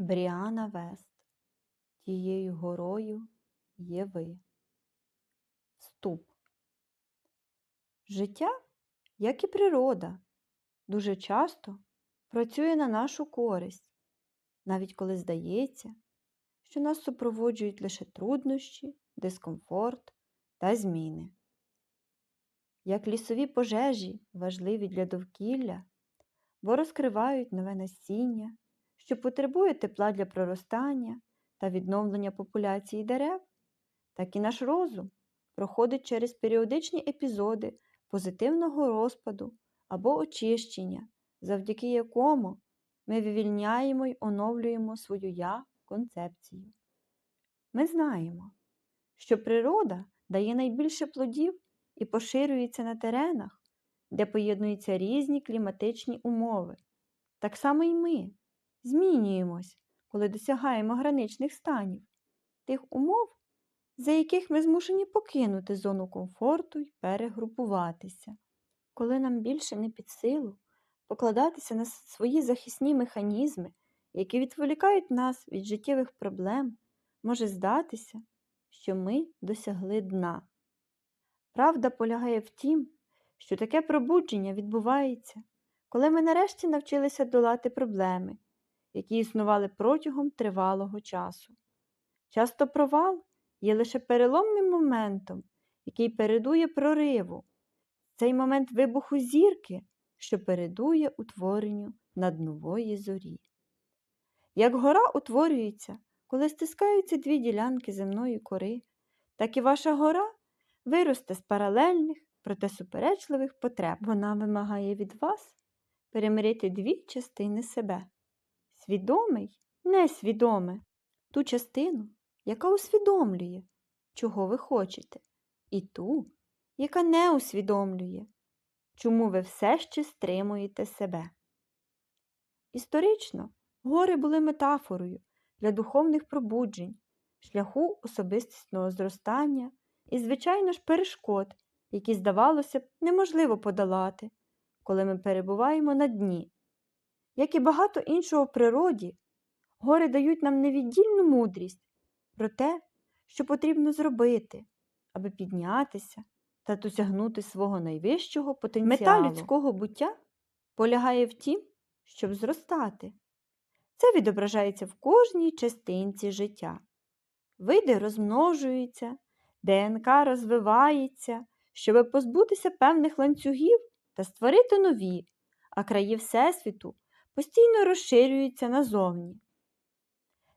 Бріана Вест. Тією горою є ви. Вступ. Життя, як і природа, дуже часто працює на нашу користь, навіть коли здається, що нас супроводжують лише труднощі, дискомфорт та зміни. Як лісові пожежі важливі для довкілля, бо розкривають нове насіння, що потребує тепла для проростання та відновлення популяції дерев, так і наш розум проходить через періодичні епізоди позитивного розпаду або очищення, завдяки якому ми вивільняємо й оновлюємо свою я концепцію. Ми знаємо, що природа дає найбільше плодів і поширюється на теренах, де поєднуються різні кліматичні умови. Так само і ми змінюємось, коли досягаємо граничних станів, тих умов, за яких ми змушені покинути зону комфорту й перегрупуватися. Коли нам більше не під силу покладатися на свої захисні механізми, які відволікають нас від життєвих проблем, може здатися, що ми досягли дна. Правда полягає в тім, що таке пробудження відбувається, коли ми нарешті навчилися долати проблеми, які існували протягом тривалого часу. Часто провал є лише переломним моментом, який передує прориву, цей момент вибуху зірки, що передує утворенню наднової зорі. Як гора утворюється, коли стискаються дві ділянки земної кори, так і ваша гора виросте з паралельних, проте суперечливих потреб. Вона вимагає від вас перемирити дві частини себе свідомий, несвідоме, ту частину, яка усвідомлює, чого ви хочете, і ту, яка не усвідомлює, чому ви все ще стримуєте себе. Історично гори були метафорою для духовних пробуджень, шляху особистісного зростання і, звичайно ж, перешкод, які, здавалося б, неможливо подолати, коли ми перебуваємо на дні. Як і багато іншого в природі, гори дають нам невіддільну мудрість про те, що потрібно зробити, аби піднятися та досягнути свого найвищого потенціалу. Мета людського буття полягає в тім, щоб зростати. Це відображається в кожній частинці життя. Види розмножуються, ДНК розвивається, щоб позбутися певних ланцюгів та створити нові, а краї Всесвіту постійно розширюються назовні.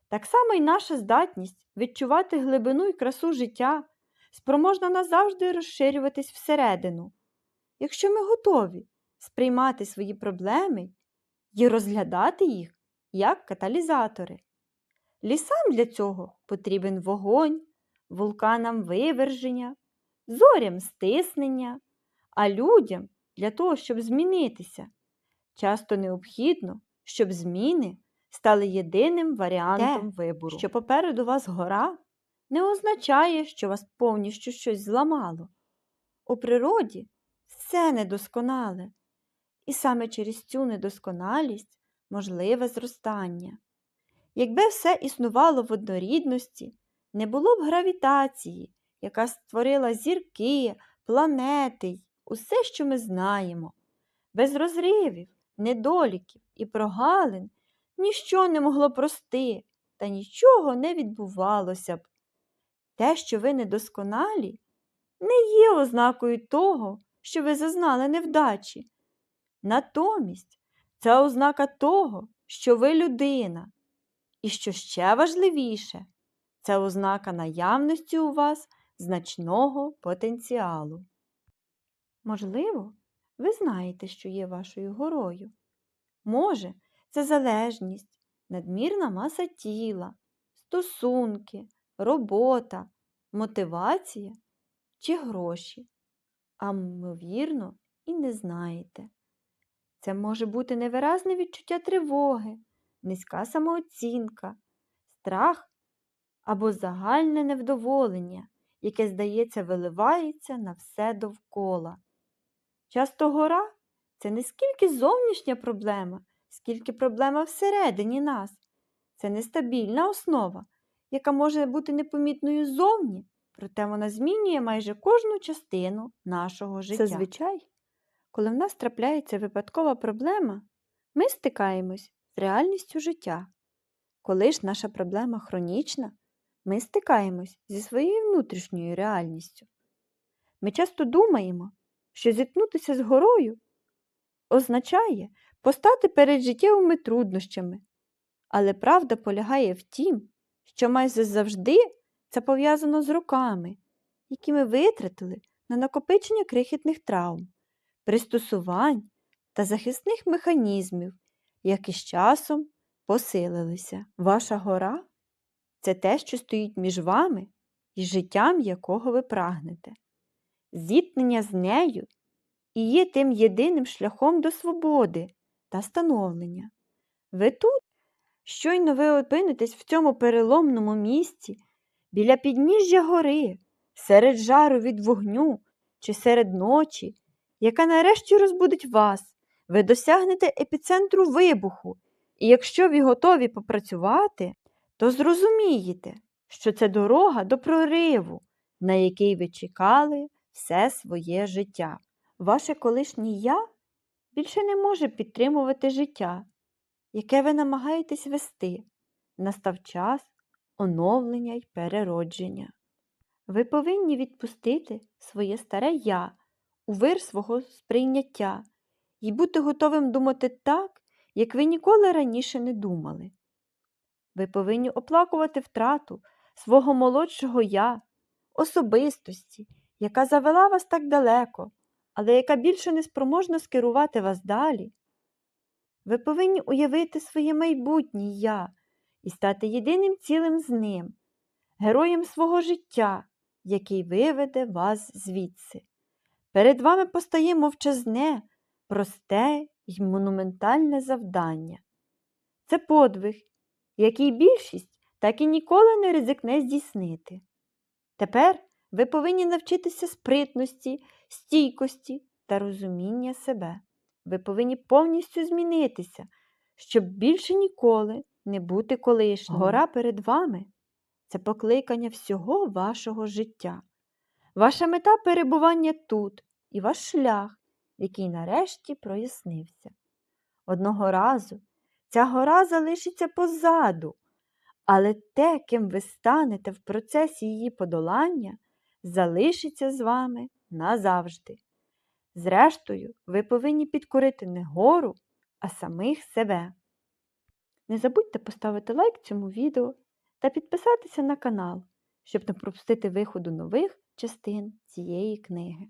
Так само й наша здатність відчувати глибину і красу життя спроможна назавжди розширюватись всередину, якщо ми готові сприймати свої проблеми і розглядати їх як каталізатори. Лісам для цього потрібен вогонь, вулканам виверження, зорям стиснення, а людям для того, щоб змінитися. Часто необхідно, щоб зміни стали єдиним варіантом Те, вибору. Що попереду вас гора, не означає, що вас повністю щось зламало. У природі все недосконале, і саме через цю недосконалість можливе зростання. Якби все існувало в однорідності, не було б гравітації, яка створила зірки, планети усе, що ми знаємо. Без розривів, недоліків і прогалин ніщо не могло прости, та нічого не відбувалося б. Те, що ви недосконалі, не є ознакою того, що ви зазнали невдачі. Натомість це ознака того, що ви людина. І що ще важливіше, це ознака наявності у вас значного потенціалу. Можливо, ви знаєте, що є вашою горою. Може, це залежність, надмірна маса тіла, стосунки, робота, мотивація чи гроші, а ймовірно, і не знаєте. Це може бути невиразне відчуття тривоги, низька самооцінка, страх або загальне невдоволення, яке, здається, виливається на все довкола. Часто гора це не скільки зовнішня проблема, скільки проблема всередині нас. це нестабільна основа, яка може бути непомітною ззовні, проте вона змінює майже кожну частину нашого життя. Зазвичай, коли в нас трапляється випадкова проблема, ми стикаємось з реальністю життя. Коли ж наша проблема хронічна, ми стикаємось зі своєю внутрішньою реальністю. Ми часто думаємо, що зіткнутися з горою означає постати перед життєвими труднощами, але правда полягає в тім, що майже завжди це пов'язано з роками, які ми витратили на накопичення крихітних травм, пристосувань та захисних механізмів, які з часом посилилися. Ваша гора це те, що стоїть між вами і життям, якого ви прагнете. Зіткнення з нею і є тим єдиним шляхом до свободи та становлення. Ви тут, щойно ви опинитесь в цьому переломному місці, біля підніжжя гори, серед жару від вогню чи серед ночі, яка нарешті розбудить вас, ви досягнете епіцентру вибуху, і якщо ви готові попрацювати, то зрозумієте, що це дорога до прориву, на який ви чекали все своє життя. Ваше колишнє я більше не може підтримувати життя, яке ви намагаєтесь вести. Настав час оновлення й переродження. Ви повинні відпустити своє старе я у вир свого сприйняття і бути готовим думати так, як ви ніколи раніше не думали. Ви повинні оплакувати втрату свого молодшого я, особистості, яка завела вас так далеко, але яка більше не спроможна скерувати вас далі. Ви повинні уявити своє майбутнє я і стати єдиним цілим з ним, героєм свого життя, який виведе вас звідси. Перед вами постає мовчазне, просте й монументальне завдання. Це подвиг, який більшість так і ніколи не ризикне здійснити. Тепер ви повинні навчитися спритності, стійкості та розуміння себе. Ви повинні повністю змінитися, щоб більше ніколи не бути колишнім. Гора перед вами це покликання всього вашого життя. Ваша мета перебування тут і ваш шлях, який нарешті прояснився. Одного разу ця гора залишиться позаду, але те, ким ви станете в процесі її подолання, залишиться з вами назавжди. Зрештою, ви повинні підкорити не гору, а самих себе. Не забудьте поставити лайк цьому відео та підписатися на канал, щоб не пропустити виходу нових частин цієї книги.